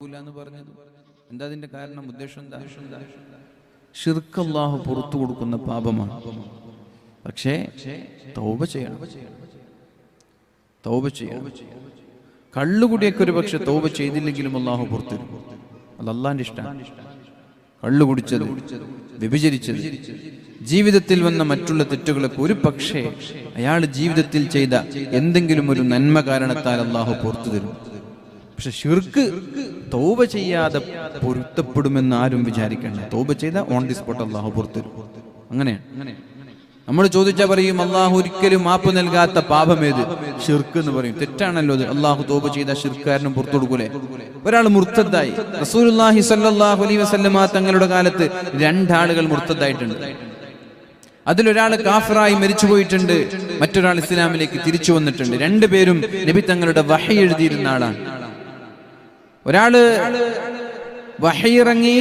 എന്ന് പറഞ്ഞത്. എന്താ അതിന്റെ കാരണം? ഉദ്ദേശം എന്താ? പുറത്തു കൊടുക്കുന്ന പാപമാണ്. പക്ഷേ തൗബ ചെയ്യണം. തൗബ ചെയ്യണം. കള്ളുകുടിയൊക്കെ ഒരു പക്ഷെ തൗബ ചെയ്തില്ലെങ്കിലും അള്ളാഹു പുറത്തു അത് അള്ളാന്റെ ഇഷ്ടമാണ് കള്ളു കുടിച്ചത് വ്യഭിചരിച്ചത് ജീവിതത്തിൽ വന്ന മറ്റുള്ള തെറ്റുകളൊക്കെ ഒരു പക്ഷേ അയാൾ ജീവിതത്തിൽ ചെയ്ത എന്തെങ്കിലും ഒരു നന്മ കാരണത്താൽ അള്ളാഹു പുറത്തു തരും. പക്ഷെ ഷിർക്ക് തൗബ ചെയ്യാതെ പൊരുത്തപ്പെടുമെന്ന് ആരും വിചാരിക്കണ്ട. തൗബ ചെയ്ത ഓൺ ദി സ്പോട്ട് അള്ളാഹു പുറത്തു അങ്ങനെയാണ്. നമ്മൾ ചോദിച്ചാൽ പറയും അള്ളാഹു ഒരിക്കലും മാപ്പ് നൽകാത്ത പാപം പാപമേത് ഷിർക്ക് എന്ന് പറയും. തെറ്റാണല്ലോ അത്. അള്ളാഹു തോപ ചെയ്ത ഷിർക്കാരനും പുറത്തു കൊടുക്കൂലേ ഒരാൾ മുർത്തദ്ദായി. റസൂലുള്ളാഹി സല്ലാഹു അലൈഹി വസല്ലമ തങ്ങളുടെ കാലത്ത് രണ്ടാളുകൾ മുർത്തദ്ദായിട്ടുണ്ട്. അതിലൊരാൾ കാഫറായി മരിച്ചു പോയിട്ടുണ്ട്. മറ്റൊരാൾ ഇസ്ലാമിലേക്ക് തിരിച്ചു വന്നിട്ടുണ്ട്. രണ്ടുപേരും നബി തങ്ങളുടെ വഹ എഴുതിയിരുന്ന ആളാണ്. ഒരാൾ വഹയിറങ്ങി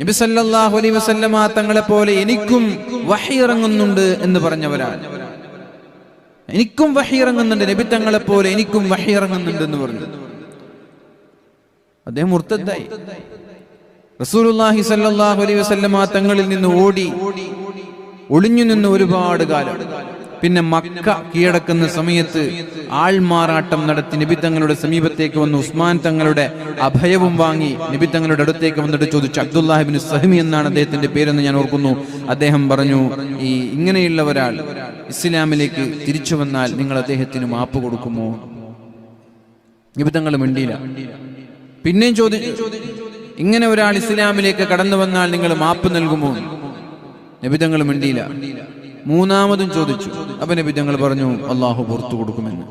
നബി സല്ലല്ലാഹു അലൈഹി വസല്ലമ തങ്ങളെ പോലെ എനിക്കും വഹയിറങ്ങുന്നുണ്ട് എന്ന് പറഞ്ഞവരാണ്. എനിക്കും വഹിയിറങ്ങുന്നുണ്ട് നബി തങ്ങളെ പോലെ എനിക്കും വഹിയിറങ്ങുന്നുണ്ട് എന്ന് പറഞ്ഞു. അദ്ദേഹം ഉർത്തായി റസൂലുള്ളാഹി സല്ലല്ലാഹു അലൈഹി വസല്ലമ തങ്ങളിൽ നിന്ന് ഓടി ഒളിഞ്ഞു നിന്ന് ഒരുപാട് കാലം. പിന്നെ മക്ക കീഴടക്കുന്ന സമയത്ത് ആൾമാറാട്ടം നടത്തി നബി തങ്ങളുടെ സമീപത്തേക്ക് വന്ന് ഉസ്മാൻ തങ്ങളുടെ അഭയവും വാങ്ങി നബി തങ്ങളുടെ അടുത്തേക്ക് വന്നിട്ട് ചോദിച്ചു അബ്ദുല്ലാഹിബിൻ സഹമി എന്നാണ് അദ്ദേഹത്തിന്റെ പേരെന്ന് ഞാൻ ഓർക്കുന്നു. അദ്ദേഹം പറഞ്ഞു ഈ ഇങ്ങനെയുള്ള ഒരാൾ ഇസ്ലാമിലേക്ക് തിരിച്ചു വന്നാൽ നിങ്ങൾ അദ്ദേഹത്തിന് മാപ്പ് കൊടുക്കുമോ? നബി തങ്ങൾ മിണ്ടിയില്ല. പിന്നെയും ചോദിച്ചു ഇങ്ങനെ ഒരാൾ ഇസ്ലാമിലേക്ക് കടന്നു വന്നാൽ നിങ്ങൾ മാപ്പ് നൽകുമോ? നിബിതങ്ങൾ മിണ്ടിയില്ല. മൂന്നാമതും ചോദിച്ചു. അപ്പൊ നബിതങ്ങൾ പറഞ്ഞു അള്ളാഹു പുറത്തു കൊടുക്കുമെന്ന്.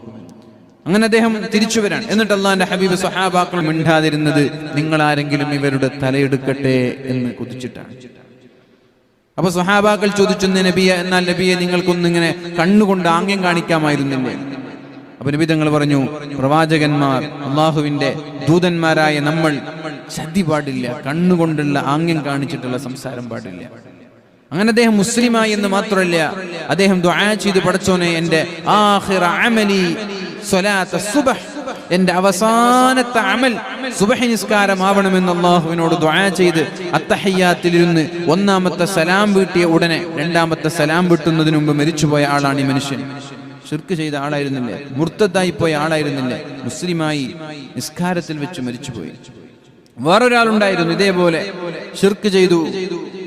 അങ്ങനെ അദ്ദേഹം തിരിച്ചു വരാൻ. എന്നിട്ട് അള്ളാന്റെ ഹബീബ് സഹാബാക്കൾ മിണ്ടാതിരുന്നത് നിങ്ങൾ ആരെങ്കിലും ഇവരുടെ തലയെടുക്കട്ടെ എന്ന് കുതിച്ചിട്ടാണ്. അപ്പൊ സഹാബാക്കൾ ചോദിച്ചു നബിയ എന്നാൽ നബിയെ നിങ്ങൾക്കൊന്നിങ്ങനെ കണ്ണുകൊണ്ട് ആംഗ്യം കാണിക്കാമായിരുന്നില്ലേ? അപ്പൊ നബി തങ്ങൾ പറഞ്ഞു പ്രവാചകന്മാർ അള്ളാഹുവിന്റെ ദൂതന്മാരായ നമ്മൾ ചതി പാടില്ല കണ്ണുകൊണ്ടുള്ള ആംഗ്യം കാണിച്ചിട്ടുള്ള സംസാരം പാടില്ല. അങ്ങനെ അദ്ദേഹം മുസ്ലിമായി എന്ന് മാത്രമല്ല അദ്ദേഹം ദുആ ചെയ്ത് പഠിച്ചോനെ സ്വലാത്ത സുബഹ് എന്റെ അവസാനത്തെ അമൽ സുബഹ നിസ്കാരമാവണമെന്ന് അള്ളാഹുവിനോട് ദ്വാ ചെയ്ത് അത്തഹയ്യാത്തിലിരുന്ന് ഒന്നാമത്തെ സലാം വീട്ടിയ ഉടനെ രണ്ടാമത്തെ സലാം വീട്ടുന്നതിന് മുമ്പ് മരിച്ചുപോയ ആളാണ് ഈ മനുഷ്യൻ. ഷിർക്ക് ചെയ്ത ആളായിരുന്നില്ലേ? മുർത്തത്തായി പോയ ആളായിരുന്നില്ലേ? മുസ്ലിമായി നിസ്കാരത്തിൽ വെച്ച് മരിച്ചുപോയി. വേറൊരാളുണ്ടായിരുന്നു ഇതേപോലെ ഷിർക്ക് ചെയ്തു.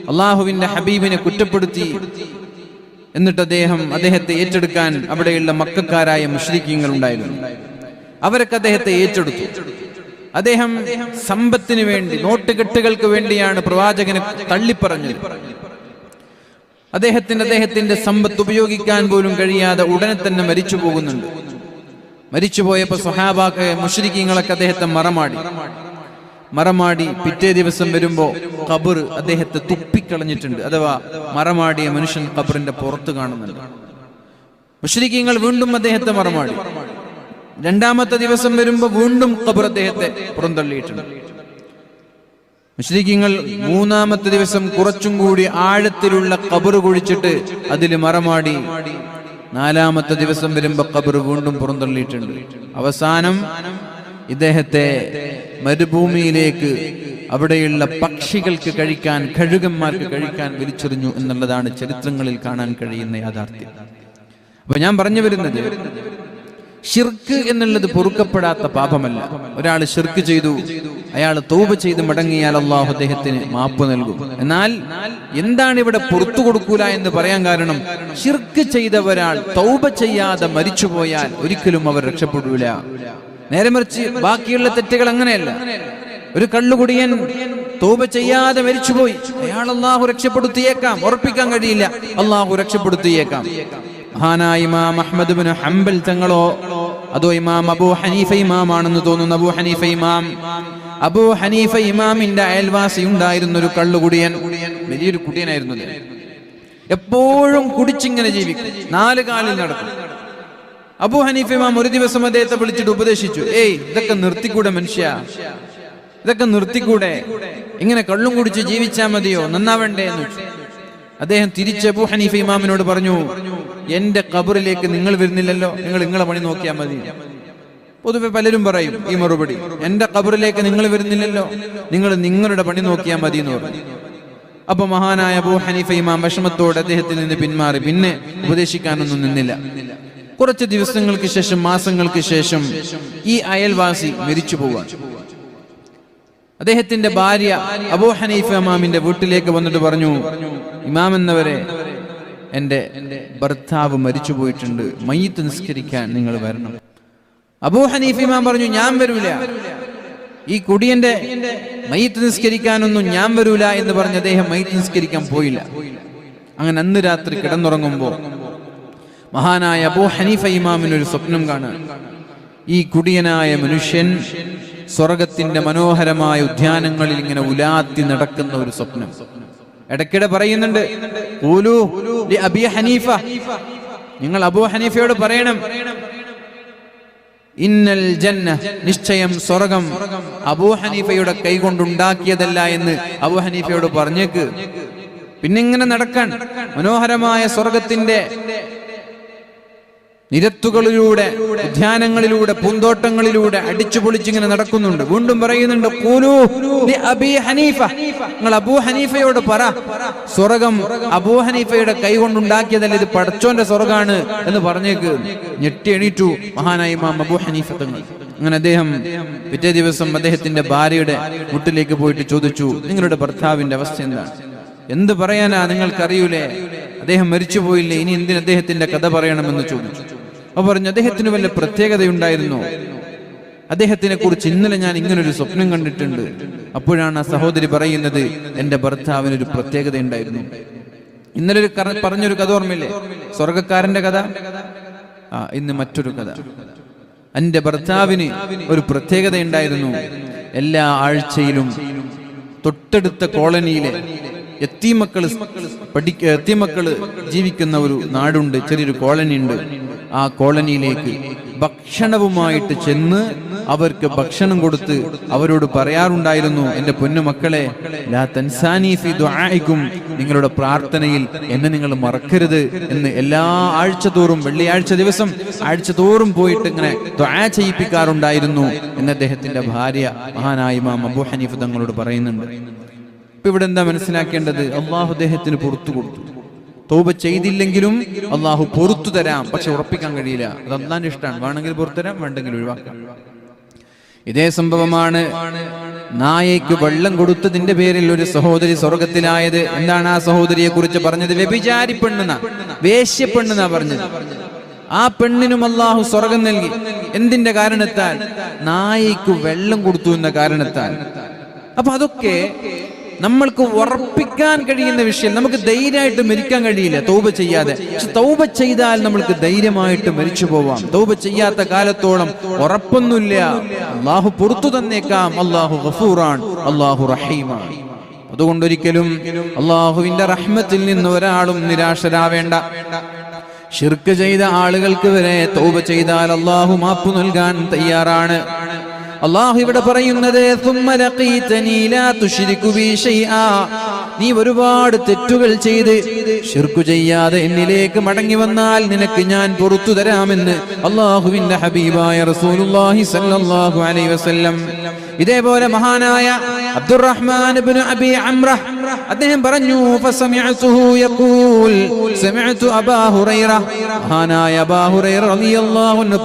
അള്ളാഹുവിന്റെ ഹബീബിനെ കുറ്റപ്പെടുത്തി എന്നിട്ട് അദ്ദേഹം അദ്ദേഹത്തെ ഏറ്റെടുക്കാൻ അവിടെയുള്ള മക്കാരായ മുഷ്രീഖ്യങ്ങൾ ഉണ്ടായിരുന്നു. അവരൊക്കെ അദ്ദേഹത്തെ ഏറ്റെടുത്തു. അദ്ദേഹം സമ്പത്തിന് വേണ്ടി നോട്ടുകെട്ടുകൾക്ക് വേണ്ടിയാണ് പ്രവാചകനെ തള്ളിപ്പറഞ്ഞത്. അദ്ദേഹത്തിന് അദ്ദേഹത്തിന്റെ സമ്പത്ത് ഉപയോഗിക്കാൻ പോലും കഴിയാതെ ഉടനെ തന്നെ മരിച്ചു പോകുന്നുണ്ട്. മരിച്ചുപോയപ്പോ സ്വഹാബാക്ക് മുഷരിക്കങ്ങളൊക്കെ അദ്ദേഹത്തെ മറമാടി. മറമാടി പിറ്റേ ദിവസം വരുമ്പോ കബർ അദ്ദേഹത്തെ തുപ്പിക്കളഞ്ഞിട്ടുണ്ട്. അഥവാ മറമാടിയ മനുഷ്യൻ കബറിന്റെ പുറത്ത് കാണുന്നുണ്ട്. മുഷരിക്കങ്ങൾ വീണ്ടും അദ്ദേഹത്തെ മറമാടി. രണ്ടാമത്തെ ദിവസം വരുമ്പോ വീണ്ടും കബർ അദ്ദേഹത്തെ പുറന്തള്ളിയിട്ടുണ്ട്. മുസ്ലിഖിങ്ങൾ മൂന്നാമത്തെ ദിവസം കുറച്ചും കൂടി ആഴത്തിലുള്ള ഖബർ കുഴിച്ചിട്ട് അതിൽ മറമാടി. നാലാമത്തെ ദിവസം വരുമ്പോ കബർ വീണ്ടും പുറന്തള്ളിയിട്ടുണ്ട്. അവസാനം ഇദ്ദേഹത്തെ മരുഭൂമിയിലേക്ക് അവിടെയുള്ള പക്ഷികൾക്ക് കഴിക്കാൻ കഴുകന്മാർക്ക് കഴിക്കാൻ വലിച്ചെറിഞ്ഞു എന്നുള്ളതാണ് ചരിത്രങ്ങളിൽ കാണാൻ കഴിയുന്ന യാഥാർത്ഥ്യം. അപ്പൊ ഞാൻ പറഞ്ഞു വരുന്നത് ഷിർക്ക് എന്നുള്ളത് പൊറുക്കപ്പെടാത്ത പാപമല്ല. ഒരാൾ ഷിർക്ക് ചെയ്തു അയാൾ തൗബ ചെയ്ത് മടങ്ങിയാൽ അള്ളാഹു അദ്ദേഹത്തിന് മാപ്പ് നൽകും. എന്നാൽ എന്താണ് ഇവിടെ പുറത്തു കൊടുക്കൂല എന്ന് പറയാൻ കാരണം ഷിർക്ക് ചെയ്ത ഒരാൾ തൗബ ചെയ്യാതെ മരിച്ചുപോയാൽ ഒരിക്കലും അവർ രക്ഷപ്പെടൂല. നേരെ മറിച്ച് ബാക്കിയുള്ള തെറ്റുകൾ അങ്ങനെയല്ല. ഒരു കള്ളുകുടിയൻ തൂപ ചെയ്യാതെ മരിച്ചുപോയി. അയാൾ അള്ളാഹു രക്ഷപ്പെടുത്തിയേക്കാം. ഉറപ്പിക്കാൻ കഴിയില്ല. അള്ളാഹു രക്ഷപ്പെടുത്തിയേക്കാം. മഹാനായ ഇമാം അഹ്മദ് ബിൻ ഹംബൽ തങ്ങളോ അതോ ഇമാം അബൂ ഹനീഫ ഇമാമാണെന്ന് തോന്നുന്നു. അബൂ ഹനീഫ ഇമാം. അബൂ ഹനീഫ ഇമാമിന്റെ അയൽവാസി ഉണ്ടായിരുന്ന ഒരു കള്ളുകുടിയൻ വലിയൊരു കുടിയനായിരുന്നു എപ്പോഴും കുടിച്ചിങ്ങനെ ജീവിക്കും. നാല് കാലിൽ നടക്കും. അബൂ ഹനീഫ ഇമാം ഒരു ദിവസം അദ്ദേഹത്തെ വിളിച്ചിട്ട് ഉപദേശിച്ചു. ഏയ് ഇതൊക്കെ നിർത്തിക്കൂടെ മനുഷ്യ? ഇതൊക്കെ നിർത്തിക്കൂടെ? ഇങ്ങനെ കള്ളും കുടിച്ച് ജീവിച്ചാ മതിയോ? നന്നാവണ്ടേ? എന്ന് അദ്ദേഹം തിരിച്ച് അബു ഹനീഫ് ഇമാമിനോട് പറഞ്ഞു എന്റെ കബറിലേക്ക് നിങ്ങൾ വരുന്നില്ലല്ലോ? നിങ്ങൾ നിങ്ങളെ പണി നോക്കിയാൽ മതി. പൊതുവെ പലരും പറയും ഈ മറുപടി എന്റെ കബറിലേക്ക് നിങ്ങൾ വരുന്നില്ലല്ലോ? നിങ്ങൾ നിങ്ങളുടെ പണി നോക്കിയാൽ മതി എന്ന് പറഞ്ഞു. അപ്പൊ മഹാനായ അബൂ ഹനീഫ ഇമാം വിഷമത്തോടെ അദ്ദേഹത്തിൽ നിന്ന് പിന്മാറി. പിന്നെ ഉപദേശിക്കാനൊന്നും നിന്നില്ല. കുറച്ച് ദിവസങ്ങൾക്ക് ശേഷം മാസങ്ങൾക്ക് ശേഷം ഈ അയൽവാസി മരിച്ചു പോവാൻ അദ്ദേഹത്തിന്റെ ഭാര്യ അബൂ ഹനീഫ് ഇമാമിന്റെ വീട്ടിലേക്ക് വന്നിട്ട് പറഞ്ഞു ഇമാം എന്നവരെ എന്റെ ഭർത്താവ് മരിച്ചു പോയിട്ടുണ്ട്. മയ്യത്ത് നിസ്കരിക്കാൻ നിങ്ങൾ വരണം. അബൂ ഹനീഫ് ഇമാം പറഞ്ഞു ഞാൻ വരൂല. ഈ കുടിയന്റെ മയ്യത്ത് നിസ്കരിക്കാനൊന്നും ഞാൻ വരൂല എന്ന് പറഞ്ഞ് അദ്ദേഹം മയ്യത്ത് നിസ്കരിക്കാൻ പോയില്ല. അങ്ങനെ അന്ന് രാത്രി കിടന്നുറങ്ങുമ്പോൾ മഹാനായ അബൂ ഹനീഫ ഇമാമിന് ഒരു സ്വപ്നം കാണാൻ ഈ കുടിയനായ മനുഷ്യൻ സ്വർഗത്തിന്റെ മനോഹരമായ ഉദ്യാനങ്ങളിൽ ഇങ്ങനെ ഉലാത്തി നടക്കുന്ന ഒരു സ്വപ്നം. ഇടയ്ക്കിടെ പറയുന്നുണ്ട് "ഖൂലൂ ലി അബി ഹനീഫ. നിങ്ങൾ അബൂ ഹനീഫയോട് പറയണം ഇന്നൽ ജന്ന നിശ്ചയം സ്വർഗം അബൂ ഹനീഫയുടെ കൈകൊണ്ടുണ്ടാക്കിയതല്ല എന്ന് അബൂ ഹനീഫയോട് പറഞ്ഞേക്ക്. പിന്നെ ഇങ്ങനെ നടക്കാൻ മനോഹരമായ സ്വർഗത്തിന്റെ നിരത്തുകളിലൂടെ ഉദ്യാനങ്ങളിലൂടെ പൂന്തോട്ടങ്ങളിലൂടെ അടിച്ചു പൊളിച്ചിങ്ങനെ നടക്കുന്നുണ്ട്. വീണ്ടും പറയുന്നുണ്ട് "ഖൂലൂ ലി അബീ ഹനീഫ. നിങ്ങൾ അബൂ ഹനീഫയോട് പറ സ്വർഗം അബൂ ഹനീഫയുടെ കൈ കൊണ്ടുണ്ടാക്കിയതല്ല ഇത് പടച്ചോന്റെ സ്വർഗാണ് എന്ന് പറഞ്ഞേക്ക്. ഞെട്ടി എണീറ്റു മഹാനായി മാം അബൂ ഹനീഫ തങ്ങൾ. അങ്ങനെ അദ്ദേഹം പിറ്റേ ദിവസം അദ്ദേഹത്തിന്റെ ഭാര്യയുടെ മുട്ടിലേക്ക് പോയിട്ട് ചോദിച്ചു നിങ്ങളുടെ ഭർത്താവിന്റെ അവസ്ഥ എന്താണ് എന്ത് പറയാനാ? നിങ്ങൾക്കറിയൂലേ? അദ്ദേഹം മരിച്ചുപോയില്ലേ? ഇനി എന്തിന് അദ്ദേഹത്തിന്റെ കഥ പറയണമെന്ന് ചോദിച്ചു. അപ്പൊ പറഞ്ഞു അദ്ദേഹത്തിന് വല്ല പ്രത്യേകതയുണ്ടായിരുന്നു? അദ്ദേഹത്തിനെ കുറിച്ച് ഇന്നലെ ഞാൻ ഇങ്ങനൊരു സ്വപ്നം കണ്ടിട്ടുണ്ട്. അപ്പോഴാണ് ആ സഹോദരി പറയുന്നത് എന്റെ ഭർത്താവിന് ഒരു പ്രത്യേകത ഉണ്ടായിരുന്നു ഇന്നലെ ഒരു പറഞ്ഞൊരു കഥ ഓർമ്മയില്ലേ? സ്വർഗക്കാരന്റെ കഥ? ആ ഇന്ന് മറ്റൊരു കഥ. എന്റെ ഭർത്താവിന് ഒരു പ്രത്യേകത ഉണ്ടായിരുന്നു എല്ലാ ആഴ്ചയിലും തൊട്ടടുത്ത കോളനിയിലെ എത്തിമക്കൾ പഠിക്ക എത്തിമക്കൾ ജീവിക്കുന്ന ഒരു നാടുണ്ട് ചെറിയൊരു കോളനി ഉണ്ട് ആ കോളനിയിലേക്ക് ഭക്ഷണവുമായിട്ട് ചെന്ന് അവർക്ക് ഭക്ഷണം കൊടുത്ത് അവരോട് പറയാറുണ്ടായിരുന്നു എന്റെ പൊന്നുമക്കളെ ലാ തൻസാനി ഫി നിങ്ങളുടെ പ്രാർത്ഥനയിൽ എന്നെ നിങ്ങൾ മറക്കരുത് എന്ന് എല്ലാ ആഴ്ച തോറും വെള്ളിയാഴ്ച ദിവസം ആഴ്ച തോറും പോയിട്ട് ഇങ്ങനെ ദുആ ചെയ്യിപ്പിക്കാറുണ്ടായിരുന്നു എന്ന് അദ്ദേഹത്തിന്റെ ഭാര്യ മഹാനായ ഇമാം അബൂ ഹനീഫ് തങ്ങളോട് പറയുന്നുണ്ട്. ഇപ്പൊ ഇവിടെ എന്താ മനസ്സിലാക്കേണ്ടത്? അള്ളാഹു അദ്ദേഹത്തിന് പുറത്തു കൊടുത്തു. തൗബ ചെയ്തില്ലെങ്കിലും അള്ളാഹു പൊറത്തു തരാം. പക്ഷെ ഉറപ്പിക്കാൻ കഴിയില്ല. അത് അള്ളാന്റെ ഇഷ്ടമാണ് വേണമെങ്കിൽ പുറത്തു തരാം വേണ്ടെങ്കിൽ ഒഴിവാക്കാം. ഇതേ സംഭവമാണ് നായയ്ക്ക് വെള്ളം കൊടുത്തതിന്റെ പേരിൽ ഒരു സഹോദരി സ്വർഗത്തിലായത്. എന്താണ് ആ സഹോദരിയെ കുറിച്ച് പറഞ്ഞത്? വ്യഭിചാരി പെണ്ണെന്ന വേശ്യ പെണ്ണെന്നാ പറഞ്ഞത്. ആ പെണ്ണിനും അള്ളാഹു സ്വർഗം നൽകി. എന്തിന്റെ കാരണത്താൽ? നായയ്ക്ക് വെള്ളം കൊടുത്തു എന്ന കാരണത്താൽ. അപ്പൊ അതൊക്കെ നമ്മൾക്ക് ഉറപ്പിക്കാൻ കഴിയുന്ന വിഷയം നമുക്ക് ധൈര്യമായിട്ട് മരിക്കാൻ കഴിയില്ല. തൗബ ചെയ്യാതെ. പക്ഷെ തൗബ ചെയ്താൽ നമ്മൾക്ക് ധൈര്യമായിട്ട് മരിച്ചു പോവാം. തൗബ ചെയ്യാത്ത കാലത്തോളം ഉറപ്പൊന്നുമില്ല. അള്ളാഹു പുറത്തു തന്നേക്കാം. അള്ളാഹു ഗഫൂറാൻ അള്ളാഹു റഹീമാണ്. അതുകൊണ്ടൊരിക്കലും അള്ളാഹുവിന്റെ റഹ്മത്തിൽ നിന്ന് ഒരാളും നിരാശരാവേണ്ട. ഷിർക്ക് ചെയ്ത ആളുകൾക്ക് വരെ തൗബ ചെയ്താൽ അള്ളാഹു മാപ്പ് നൽകാൻ തയ്യാറാണ്. അള്ളാഹു ഇവിടെ പറയുന്നത് നീ ഒരുപാട് തെറ്റുകൾ ചെയ്ത് ഷിർക്കു ചെയ്യാതെ എന്നിലേക്ക് മടങ്ങി വന്നാൽ നിനക്ക് ഞാൻ പുറത്തു തരാമെന്ന് അള്ളാഹുവിന്റെ ഹബീബായ റസൂലുള്ളാഹി സല്ലല്ലാഹു അലൈഹി വസല്ലം. ഇതേപോലെ മഹാനായ അബ്ദുറഹ്മാൻ അബി അംറ അദ്ദേഹം പറഞ്ഞു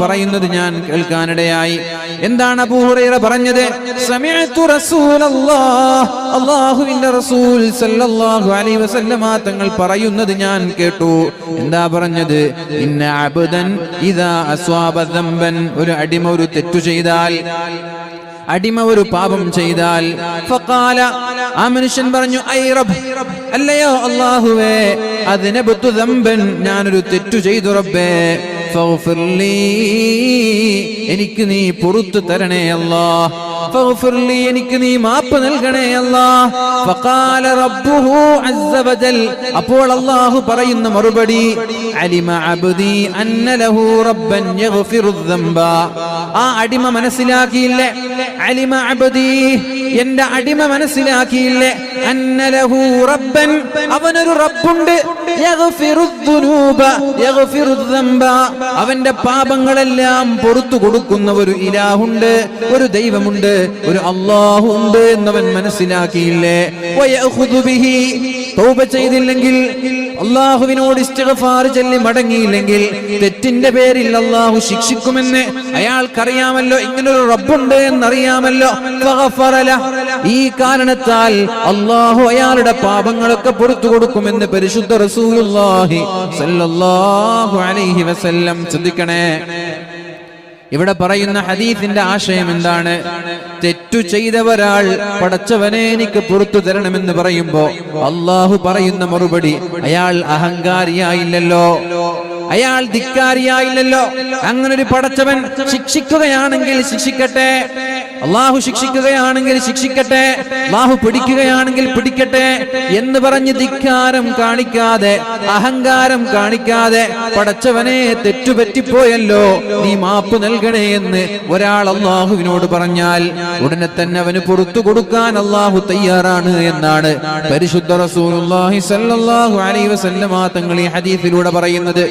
പറയുന്നത് ഞാൻ കേൾക്കാനിടയായി. എന്താണ് അബൂ ഹുറൈറ പറഞ്ഞത്? അല്ലാഹുവിന്റെ റസൂൽ സല്ലല്ലാഹു അലൈഹി വസല്ലമ തങ്ങൾ പറയുന്നത് ഞാൻ കേട്ടു. എന്താ പറഞ്ഞത്? ഇന്ന അബ്ദൻ ഇദാ അസ്വാബ ഒരു അടിമ ഒരു തെറ്റു ചെയ്താൽ അടിമ ഒരു പാപം ചെയ്താൽ ആ മനുഷ്യൻ പറഞ്ഞു റബ് അല്ലയോ അള്ളാഹുവേ അതിനെ ബുദ്ധുതമ്പൻ ഞാനൊരു തെറ്റു ചെയ്തു റബ്ബേ. എനിക്ക് നീ പുറത്തു തരണേ അല്ലാ ഫഗ്ഫിർ ലീ എനിക്ക് നീ മാപ്പ് നൽകണേ അല്ലാ. ഫഖാല റബ്ബുഹു അസ്സ വജൽ. അപ്പോൾ അല്ലാഹു പറയുന്ന മറുപടി അലിമ അബ്ദി അന്ന ലഹു റബ്ബൻ യഗ്ഫിറു ദംബ. ആ അടിമ മനസ്സിലാക്കിയില്ലേ. അലിമ അബ്ദി എന്റെ അടിമ മനസ്സിലാക്കിയില്ലേ. അന്നലഹു റബ്ബൻ അവനൊരു റബ്ബുണ്ട്. യഗ്ഫിറു യഗ്ഫിറുദ്ദംബ അവന്റെ പാപങ്ങളെല്ലാം പുറത്തു കൊടുക്കുന്ന ഒരു ഇലാഹുണ്ട് ഒരു ദൈവമുണ്ട്. ഒരു അള്ളാഹു ഉണ്ട് എന്നവൻ മനസ്സിലാക്കിയില്ലേ? തൗബ ചെയ്തില്ലെങ്കിൽ അള്ളാഹുവിനോട് ഇസ്തിഗ്ഫാർ ചൊല്ലി മടങ്ങിയില്ലെങ്കിൽ തെറ്റിന്റെ പേരിൽ അള്ളാഹു ശിക്ഷിക്കുമെന്ന് അയാൾക്കറിയാമല്ലോ. ഇങ്ങനൊരു റബ്ബുണ്ട് എന്നറിയാമല്ലോ. ഈ കാരണത്താൽ അള്ളാഹു അയാളുടെ പാപങ്ങളൊക്കെ പുറത്തു കൊടുക്കുമെന്ന് പരിശുദ്ധ റസൂലുള്ളാഹി സല്ലല്ലാഹു അലൈഹി വസല്ലം ചിന്തിക്കണേ ഇവിടെ പറയുന്ന ഹദീഫിന്റെ ആശയം എന്താണ്? തെറ്റു ചെയ്തവരാൾ പടച്ചവനെ എനിക്ക് പുറത്തു തരണമെന്ന് പറയുമ്പോ അള്ളാഹു പറയുന്ന മറുപടി അയാൾ അഹങ്കാരിയായില്ലല്ലോ. അയാൾ ധിക്കാരിയായില്ലല്ലോ. അങ്ങനൊരു പടച്ചവൻ ശിക്ഷിക്കുകയാണെങ്കിൽ ശിക്ഷിക്കട്ടെ. അള്ളാഹു ശിക്ഷിക്കുകയാണെങ്കിൽ ശിക്ഷിക്കട്ടെ അള്ളാഹു പിടിക്കുകയാണെങ്കിൽ പിടിക്കട്ടെ എന്ന് പറഞ്ഞ് ധിക്കാരം കാണിക്കാതെ അഹങ്കാരം കാണിക്കാതെ പടച്ചവനെ തെറ്റുപറ്റിപ്പോയല്ലോ നീ മാപ്പ് നൽകണേ എന്ന് ഒരാൾ അള്ളാഹുവിനോട് പറഞ്ഞാൽ ഉടനെ തന്നെ അവന് പുറത്തു കൊടുക്കാൻ അള്ളാഹു തയ്യാറാണ് എന്നാണ് പരിശുദ്ധ റസൂലുള്ളാഹി സ്വല്ലല്ലാഹു അലൈഹി വസല്ലമ തങ്ങൾ ഈ ഹദീസിലൂടെ പറയുന്നത്.